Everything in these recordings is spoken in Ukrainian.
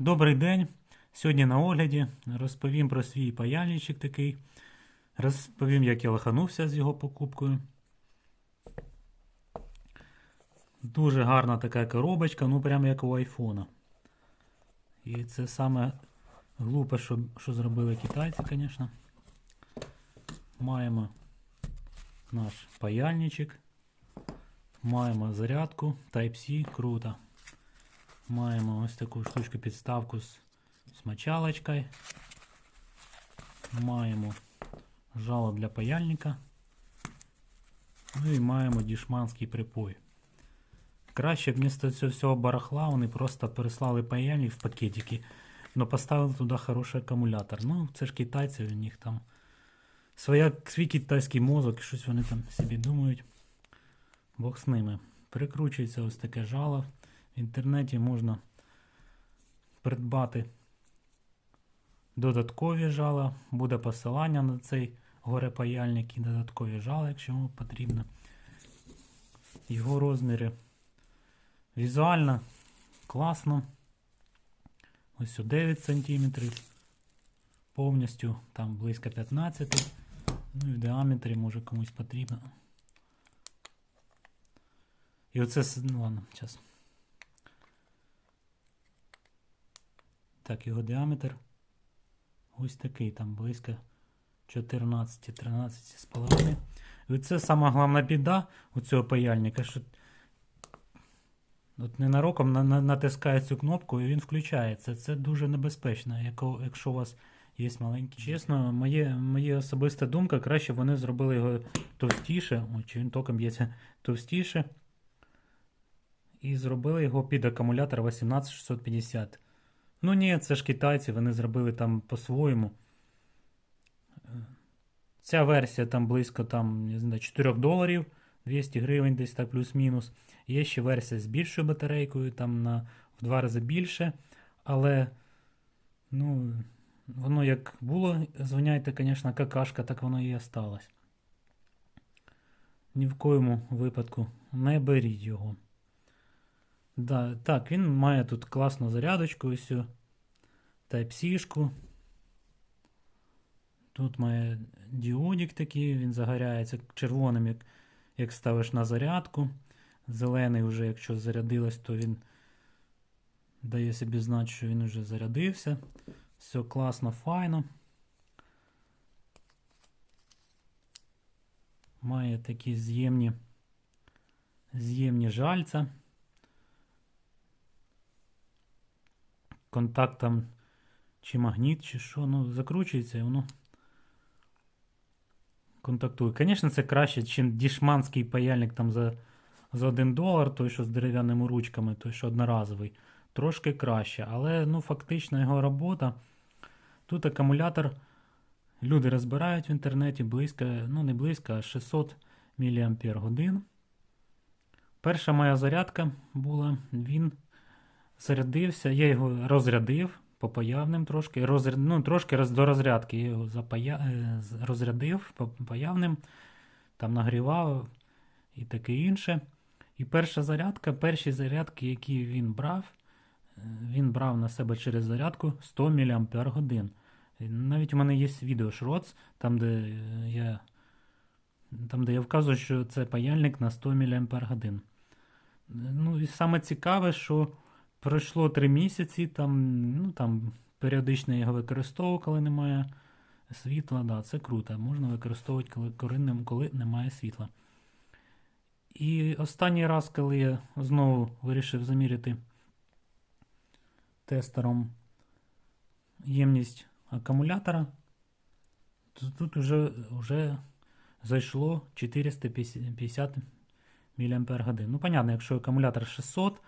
Добрий день. Сьогодні на огляді розповім про свій паяльничок такий. Розповім, як я лоханувся з його покупкою. Дуже гарна така коробочка, ну прямо як у айфона. І це саме глупе, що, що зробили китайці, звісно. Маємо наш паяльничок. Маємо зарядку Type-C, круто. Маємо ось таку штучку підставку з, мочалочкою. Маємо жало для паяльника. Ну і маємо дішманський припой. Краще б вмісто цього всього барахла вони просто переслали паяльник в пакетики, але поставили туди хороший акумулятор. Ну, це ж китайці, у них там своя, свій китайський мозок, щось вони там собі думають. Бог з ними. Прикручується ось таке жало. Інтернеті можна придбати додаткові жала. Буде посилання на цей горепаяльник і додаткові жала, якщо вам потрібно. Його розміри візуально класно. Ось у 9 см. Повністю там близько 15 Ну і в діаметрі може комусь потрібно. І оце, ну ладно, зараз. Так, його діаметр ось такий, там близько 14-13 з половиною. І це сама головна біда у цього паяльника, що от ненароком на, на, натискає цю кнопку і він включається. Це дуже небезпечно, якщо у вас є маленький. Чесно, моє, моє особиста думка, краще вони зробили його товстіше, чи він током б'ється товстіше. І зробили його під акумулятор 18650. Ну ні, це ж китайці, вони зробили там по-своєму. Е, Ця версія там близько там, не знаю, 4 доларів, 200 гривень, десь так плюс-мінус. Є ще версія з більшою батарейкою, там на в два рази більше. Але ну, воно як було, звиняйте, звісно, какашка, так воно і осталось. Ні в коєму випадку не беріть його. Да, так, він має тут класну зарядочку, ось Type-C-шку. Тут має діодик такий, він загоряється червоним, як, як ставиш на зарядку. Зелений вже, якщо зарядилось, то він дає собі знати, що він вже зарядився. Все класно, файно. Має такі з'ємні, з'ємні жальця. Контакт там чи магніт, чи що, ну, закручується і воно контактує. Звісно, це краще, ніж дішманський паяльник там за, за 1 долар, той, що з дерев'яними ручками, той, що одноразовий. Трошки краще, але ну, фактично його робота. Тут акумулятор люди розбирають в інтернеті близько, ну не близько, а 600 мАч. Перша моя зарядка була, він зарядився, я його розрядив по появним трошки. Розряд, ну, трошки роз, до розрядки я його запая, е, розрядив по появним, там нагрівав і таке інше. І перша зарядка, перші зарядки, які він брав, е, він брав на себе через зарядку 100 мАч. Навіть у мене є відео шроц, там, де е, я. Там, де я вказую, що це паяльник на 100 мАч. Ну і саме цікаве, що Пройшло три місяці, там, ну, там періодично його використовував, коли немає світла. Да, це круто. Можна використовувати, коли, коли, коли немає світла. І останній раз, коли я знову вирішив заміряти тестером ємність акумулятора, то тут вже, вже зайшло 450 мАч. Ну, понятно, якщо акумулятор 600.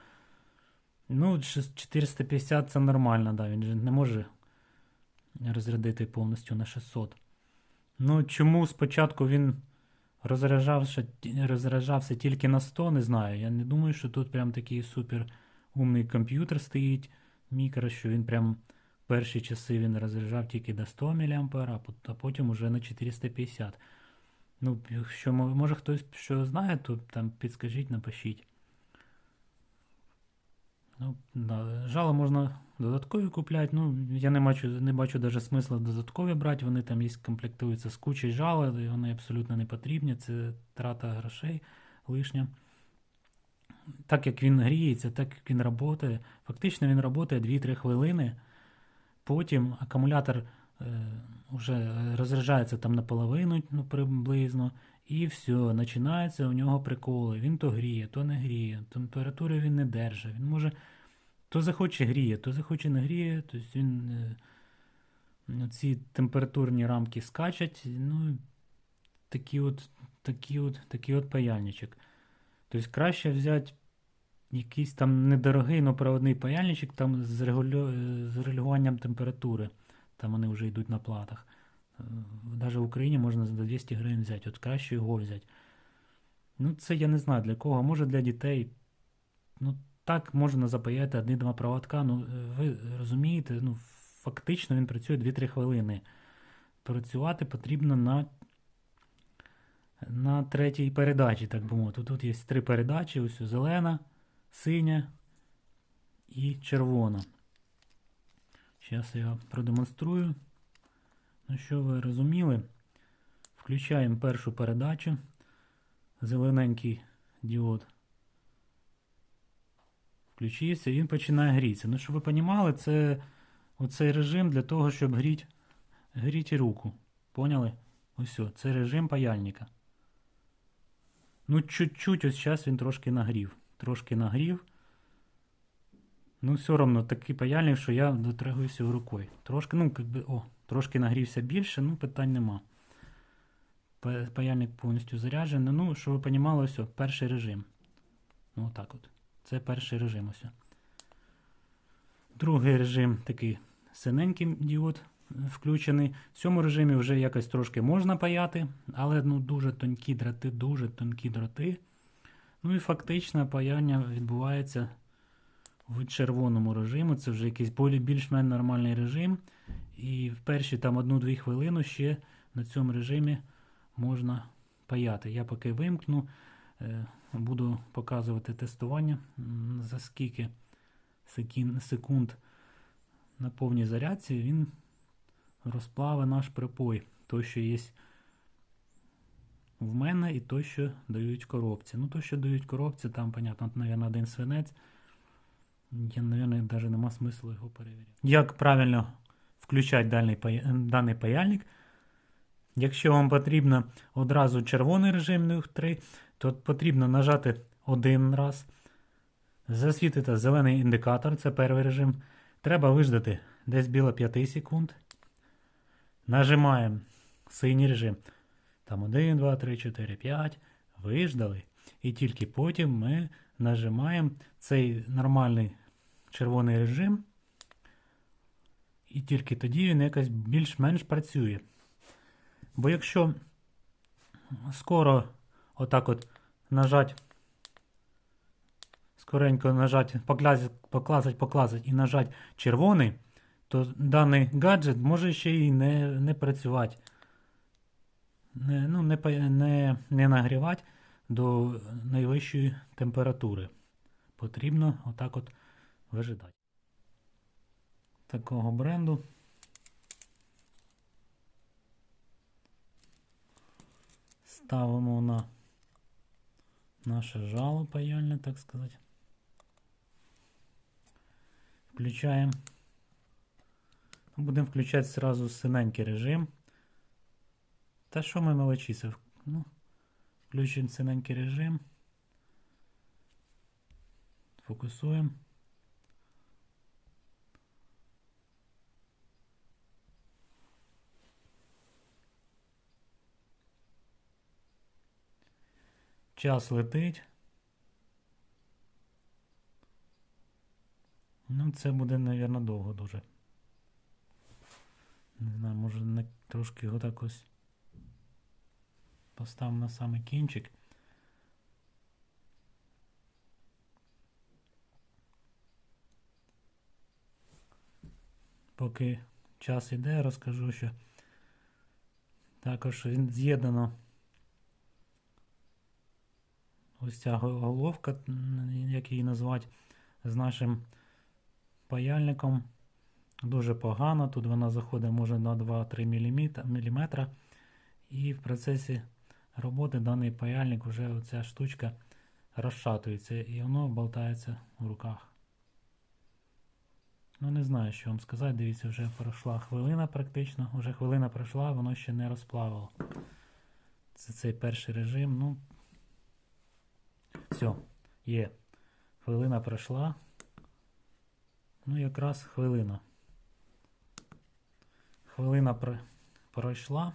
Ну, 450 це нормально, да, він же не може розрядити повністю на 600. Ну, чому спочатку він розряджався, розряджався тільки на 100, не знаю. Я не думаю, що тут прям такий супер умний комп'ютер стоїть, мікро, що він прям перші часи він розряджав тільки до 100 мА, а потім уже на 450. Ну, якщо може хтось що знає, то там підскажіть, напишіть. Ну, да. Жало можна додаткові купляти. Ну, я не бачу, не бачу даже смисла додаткові брати. Вони там є, комплектуються з кучою жала, і вони абсолютно не потрібні. Це трата грошей лишня. Так як він гріється, так як він працює, фактично він працює 2-3 хвилини. Потім акумулятор е, вже розряджається там наполовину, ну, приблизно. І все, починаються у нього приколи. Він то гріє, то не гріє, температури він не держить. Він може то захоче гріє, то захоче не гріє. Тобто він е, ці температурні рамки скачать. Ну, такі от, такі от, такий от паяльничок. Тобто краще взяти якийсь там недорогий, но проводний паяльничок там з, регулю... з регулюванням температури. Там вони вже йдуть на платах. Навіть в Україні можна за 200 гривень взяти, от краще його взяти. Ну, це я не знаю для кого, може для дітей. Ну, так можна запаяти одні-два проводка. Ну, ви розумієте, ну, фактично він працює 2-3 хвилини. Працювати потрібно на на третій передачі, так би мовити. Тут є три передачі: ось зелена, синя і червона. Зараз я продемонструю. Ну, що ви розуміли? Включаємо першу передачу. Зелененький діод. Включився він починає грітися. Ну, щоб ви розуміли, це оцей режим для того, щоб гріти гріти руку. Поняли? Ось, це режим паяльника. Ну, чуть-чуть, ось зараз він трошки нагрів. Трошки нагрів. Ну, все одно такий паяльник, що я дотрагуюся рукою. Трошки, ну, о, трошки нагрівся більше, ну, питань нема. Паяльник повністю заряджений. Ну, щоб ви розуміли, ось, перший режим. Ну, отак от. Це перший режим ось. Другий режим такий синенький діод включений. В цьому режимі вже якось трошки можна паяти, але ну, дуже тонкі дроти, дуже тонкі дроти. Ну і фактично паяння відбувається в червоному режимі. Це вже якийсь більш-менш нормальний режим. І в перші там 1-2 хвилини ще на цьому режимі можна паяти. Я поки вимкну, е, буду показувати тестування, за скільки секунд на повній зарядці він розплавить наш припой. Той, що є в мене, і той, що дають коробці. Ну, то, що дають коробці, там, понятно, мабуть, один свинець. Я, мабуть, навіть нема смислу його перевіряти. Як правильно включати даний, даний паяльник? Якщо вам потрібно одразу червоний режим 3, то потрібно нажати один раз. Засвітити зелений індикатор, це перший режим. Треба виждати десь біля 5 секунд. Нажимаємо синій режим. Там 1, 2, 3, 4, 5. Виждали. І тільки потім ми нажимаємо цей нормальний червоний режим. І тільки тоді він якось більш-менш працює. Бо якщо скоро отак от нажать, скоренько нажать, поклазать, поклазать, поклазать і нажать червоний, то даний гаджет може ще й не не працювати, не, ну, не, не, не нагрівати до найвищої температури. Потрібно отак от вижидати. Такого бренду. Ставимо на наше жало паяльне, так сказати. Включаємо. Будемо включати сразу синенький режим. Та що ми мелочіся? Ну, Включимо синенький режим. Фокусуємо. Час летить. Ну, це буде, мабуть, довго дуже. Не знаю, може не, трошки його так ось поставимо на самий кінчик. Поки час іде, розкажу, що також з'єднано ось ця головка, як її назвати, з нашим паяльником дуже погано. Тут вона заходить може на 2-3 мм. І в процесі роботи даний паяльник вже оця штучка розшатується і воно болтається в руках. Ну, не знаю, що вам сказати. Дивіться, вже пройшла хвилина практично. Вже хвилина пройшла, воно ще не розплавило. Це цей перший режим. Ну. Все, є. Хвилина пройшла. Ну, якраз хвилина. Хвилина пр... пройшла.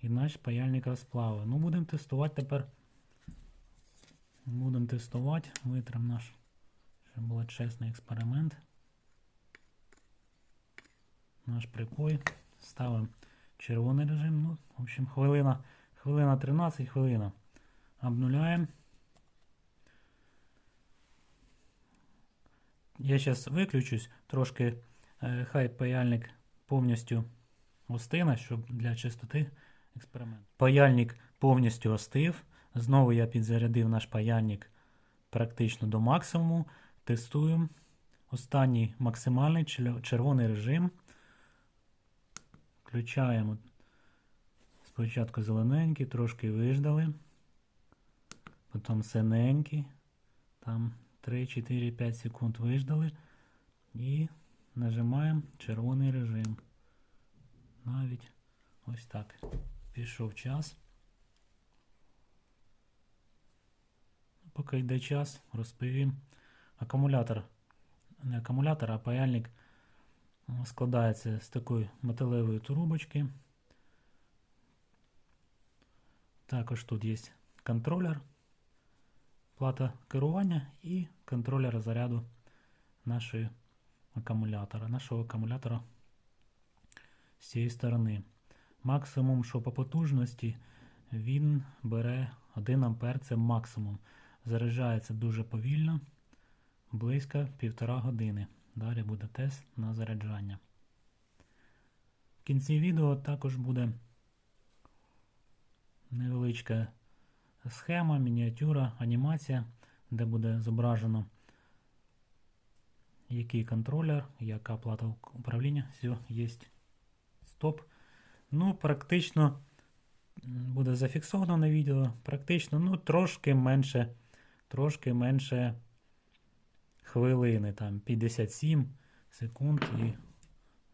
І наш паяльник розплавив. Ну, будемо тестувати тепер. Будемо тестувати. Витрим наш, щоб був чесний експеримент. Наш припой. Ставимо червоний режим. Ну, в общем, хвилина, хвилина 13 хвилина. Обнуляємо. Я зараз виключусь, трошки е, хай паяльник повністю остине, щоб для чистоти експерименту. Паяльник повністю остив. Знову я підзарядив наш паяльник практично до максимуму. Тестуємо. Останній максимальний червоний режим. Включаємо спочатку зелененький, трошки виждали. Потім синенький. Там 3, 4, 5 секунд виждали. І нажимаємо червоний режим. Навіть ось так. Пішов час. Поки йде час, розповім. Акумулятор, не акумулятор, а паяльник складається з такої металевої трубочки. Також тут є контролер, плата керування і контролер заряду нашої акумулятора, нашого акумулятора з цієї сторони. Максимум, що по потужності, він бере 1 А це максимум. Заряджається дуже повільно, близько 1,5 години. Далі буде тест на заряджання. В кінці відео також буде невеличка схема, мініатюра, анімація, де буде зображено, який контролер, яка плата управління. Все, є стоп. Ну, практично буде зафіксовано на відео. Практично, ну, трошки менше, трошки менше хвилини, там 57 секунд і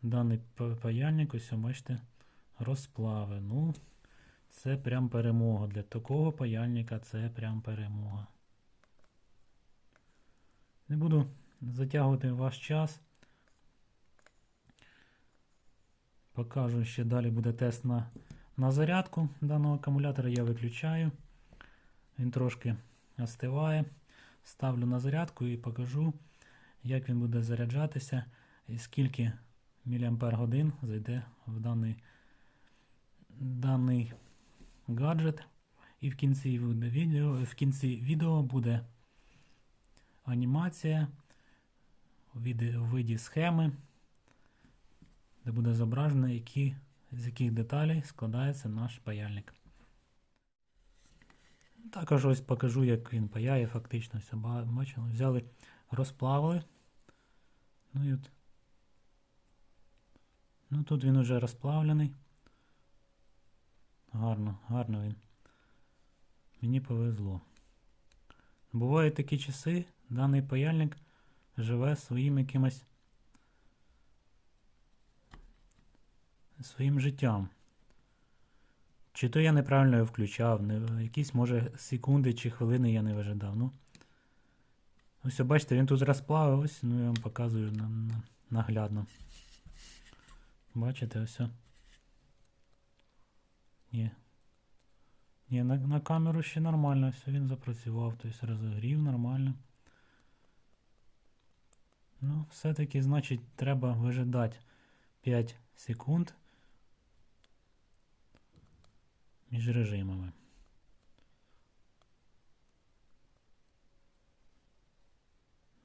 даний паяльник, ось бачите, розплави. Ну, це прям перемога. Для такого паяльника це прям перемога. Не буду затягувати ваш час. Покажу, ще далі буде тест на на зарядку даного акумулятора. Я виключаю. Він трошки остиває. Ставлю на зарядку і покажу, як він буде заряджатися і скільки мАч зайде в даний даний гаджет. І в кінці відео, в кінці відео буде анімація у виді схеми, де буде зображено, які, з яких деталей складається наш паяльник. Також ось покажу, як він паяє, фактично все бачили. Взяли, розплавили. Ну і от. Ну тут він уже розплавлений. Гарно, гарно він. Мені повезло. Бувають такі часи, даний паяльник живе своїм якимось своїм життям. Чи то я неправильно його включав, не, якісь, може, секунди чи хвилини я не вижидав. Ну, Ось, бачите, він тут розплавив, ось, ну я вам показую на, на, наглядно. Бачите, ось. Ні. Ні, на, на камеру ще нормально, все, він запрацював, тобто розогрів нормально. Ну, все-таки, значить, треба вижидати 5 секунд між режимами.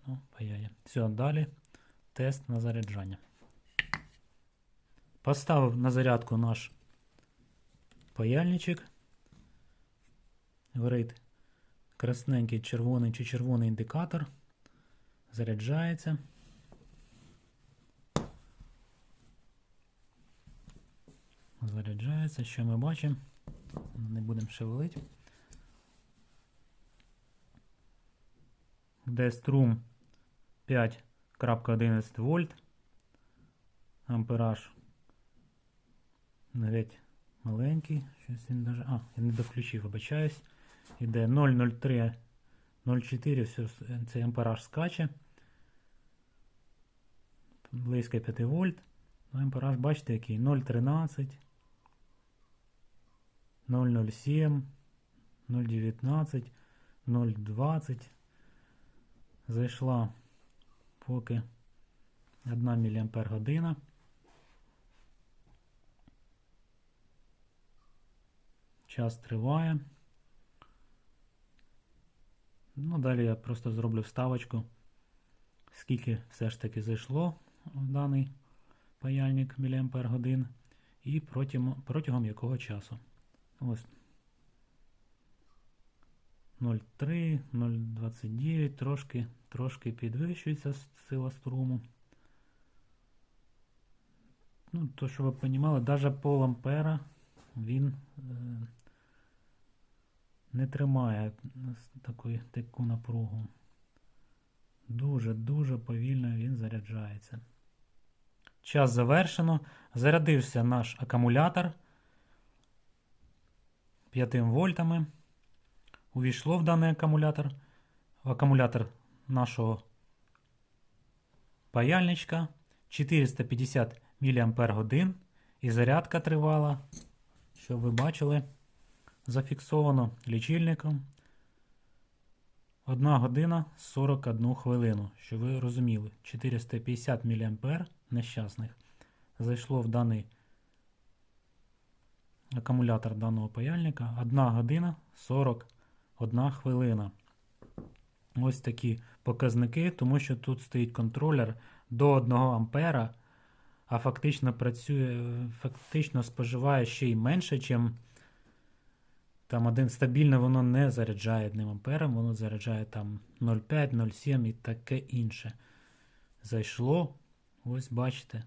Ну, паяє. Все, далі тест на заряджання. Поставив на зарядку наш паяльничок. Горить красненький червоний чи червоний індикатор. Заряджається. Заряджається. Що ми бачимо? Не будемо шевелити. Де струм 5.11 вольт. Ампераж навіть маленький. Щось він даже. А, я не довключив, вибачаюсь. Іде 0,03, 0,4, все, цей ампераж скаче. Близько 5 вольт. Ну, ампераж, бачите, який 0,13, 0,07, 0,19, 0,20. Зайшла поки 1 мАч. Час триває. Ну, далі я просто зроблю вставочку, скільки все ж таки зайшло в даний паяльник мАч і протягом, протягом якого часу. Ось 0,3, 0,29, трошки, трошки підвищується сила струму. Ну, то, що ви розуміли, навіть пол ампера він е, не тримає таку, таку напругу. Дуже-дуже повільно він заряджається. Час завершено. Зарядився наш акумулятор 5 вольтами. Увійшло в даний акумулятор. В акумулятор нашого паяльничка 450 мАч і зарядка тривала, що ви бачили зафіксовано лічильником 1 година 41 хвилину. Що ви розуміли, 450 мА нещасних зайшло в даний акумулятор даного паяльника 1 година 41 хвилина. Ось такі показники, тому що тут стоїть контролер до 1 ампера, а фактично працює, фактично споживає ще й менше, ніж там один стабільно воно не заряджає 1 ампером, воно заряджає там 0,5, 0,7 і таке інше. Зайшло, ось бачите,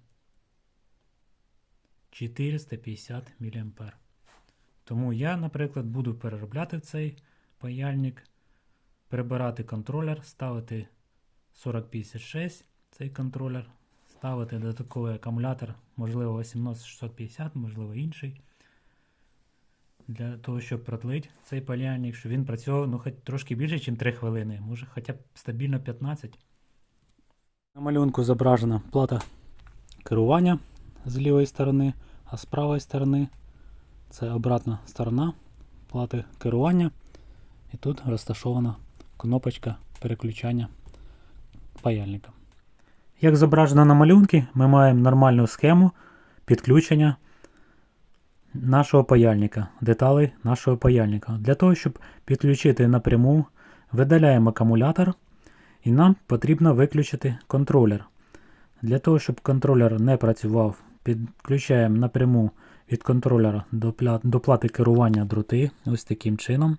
450 мА. Тому я, наприклад, буду переробляти цей паяльник, прибирати контролер, ставити 4056 цей контролер, ставити додатковий акумулятор, можливо, 18650, можливо, інший для того, щоб продлити цей паляльник, щоб він працював ну, хоч трошки більше, ніж 3 хвилини, може хоча б стабільно 15. На малюнку зображена плата керування з лівої сторони, а з правої сторони це обратна сторона плати керування. І тут розташована кнопочка переключання паяльника. Як зображено на малюнку, ми маємо нормальну схему підключення нашого паяльника, деталей нашого паяльника. Для того, щоб підключити напряму, видаляємо акумулятор і нам потрібно виключити контролер. Для того, щоб контролер не працював, підключаємо напряму від контролера до, до плати керування дроти, ось таким чином.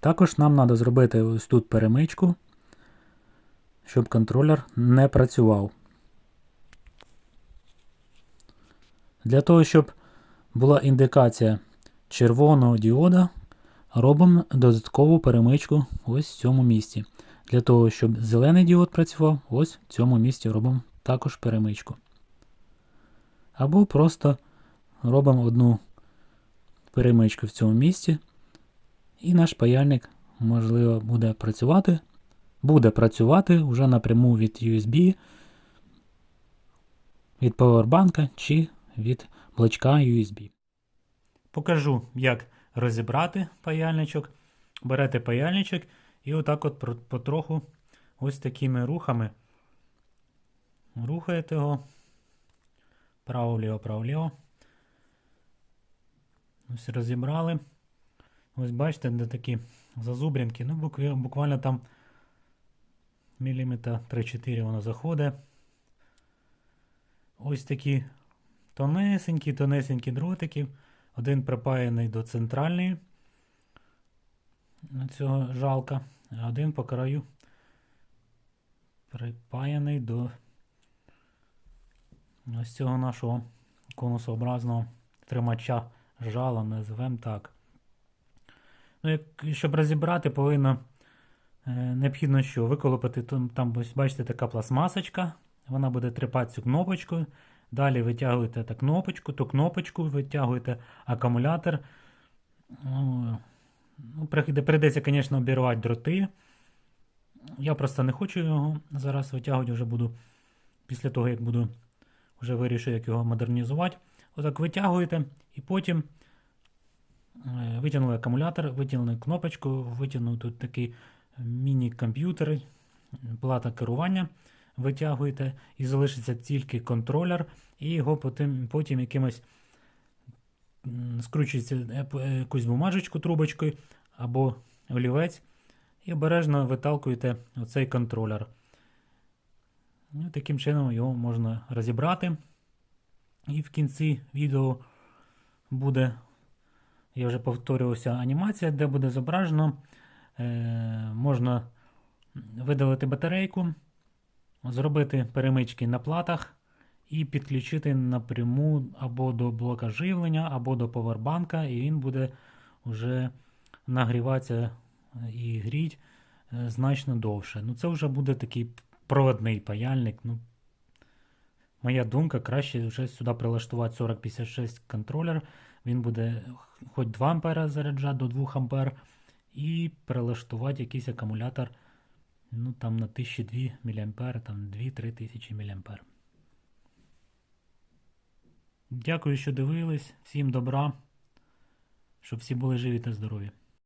Також нам треба зробити ось тут перемичку, щоб контролер не працював. Для того, щоб була індикація червоного діода, робимо додаткову перемичку ось в цьому місці. Для того, щоб зелений діод працював, ось в цьому місці робимо також перемичку. Або просто робимо одну перемичку в цьому місці. І наш паяльник, можливо, буде працювати. Буде працювати вже напряму від USB, від Powerbank чи від блочка USB. Покажу, як розібрати паяльничок. Берете паяльничок і отак от потроху ось такими рухами рухаєте його. Право-ліво, право-ліво. Ось розібрали. Ось бачите, де такі зазубрінки. Ну, буквально там міліметра 3-4 воно заходить. Ось такі тонесенькі, тонесенькі дротики. Один припаяний до центральної цього жалка, а один по краю припаяний до ось цього нашого конусообразного тримача жала, називемо так. Ну, як, щоб розібрати, повинно е, необхідно що? Виколопати там, бачите, така пластмасочка. Вона буде тріпати цю кнопочку. Далі витягуєте та кнопочку, ту кнопочку, витягуєте акумулятор. Ну, ну, прийдеться, звісно, обірвати дроти. Я просто не хочу його зараз витягувати, вже буду після того, як буду вже вирішу, як його модернізувати. Отак витягуєте і потім е, витягнули акумулятор, витягнули кнопочку, витягнули тут такий міні-комп'ютер, плата керування. Витягуєте і залишиться тільки контролер, і його потім, потім якимось скручується е, е, якусь бумажечку трубочкою або олівець, і обережно виталкуєте оцей контролер. Ну, таким чином його можна розібрати. І в кінці відео буде, я вже повторювався, анімація, де буде зображено. Е, можна видалити батарейку, зробити перемички на платах і підключити напряму або до блока живлення, або до повербанка, і він буде вже нагріватися і гріть е, значно довше. Ну, це вже буде такий проводний паяльник. Ну, моя думка, краще вже сюди прилаштувати 4056 контролер. Він буде хоч 2 ампера заряджати до 2 ампер. І прилаштувати якийсь акумулятор ну, там, на 1002 мА, там 2-3 тисячі мА. Дякую, що дивились. Всім добра, щоб всі були живі та здорові.